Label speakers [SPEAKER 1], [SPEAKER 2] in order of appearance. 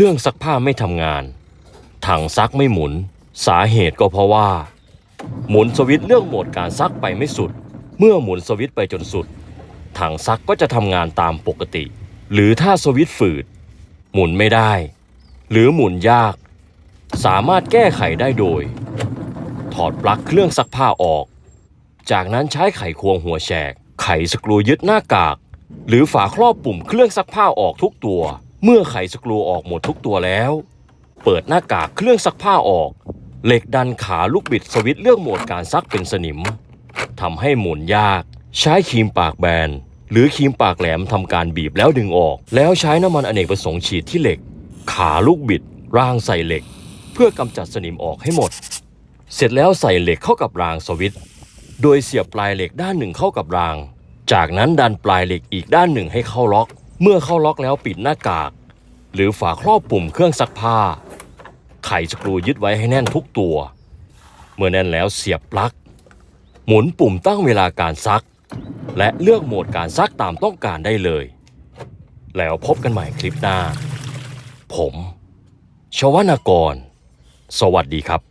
[SPEAKER 1] ครื่องซักผ้าไม่ทำงาน ถังซักไม่หมุน สาเหตุก็เพราะว่า หมุนสวิตช์เลือกโหมดการซักไปไม่สุด เมื่อหมุนสวิตช์ไปจนสุด ถังซักก็จะทำงานตามปกติ หรือถ้าสวิตช์ฝืด หมุนไม่ได้ หรือหมุนยาก สามารถแก้ไขได้โดย ถอดปลั๊กเครื่องซักผ้าออก จากนั้นใช้ไขควงหัวแฉก ไขสกรูยึดหน้ากาก หรือฝาครอบปุ่มเครื่องซักผ้าออกทุกตัว เมื่อไขสกรูออกหมดทุกตัวแล้ว เปิดหน้ากากเครื่องซักผ้าออก เหล็กดันขาลูกบิดสวิตช์เลือกโหมดการซักเป็นสนิมทำให้หมุนยาก ใช้ครีมปากแบน หรือครีมปากแหลมทำการบีบแล้วดึงออก แล้วใช้น้ำมันอเนกประสงค์ฉีดที่เหล็ก ขาลูกบิดรางใส่เหล็ก เพื่อกำจัดสนิมออกให้หมด เสร็จแล้วใส่เหล็กเข้ากับรางสวิตช์โดยเสียบปลายเหล็กด้านหนึ่งเข้ากับราง จากนั้นดันปลายเหล็กอีกด้านหนึ่งให้เข้าล็อก เมื่อเข้าล็อกแล้วปิดหน้ากาก หรือฝาครอบปุ่มเครื่องซักผ้า ไขสกรูยึดไว้ให้แน่นทุกตัว เมื่อแน่นแล้วเสียบปลั๊ก หมุนปุ่มตั้งเวลาการซัก และเลือกโหมดการซักตามต้องการได้เลย แล้วพบกันใหม่คลิปหน้า ผม ชวนากร สวัสดีครับ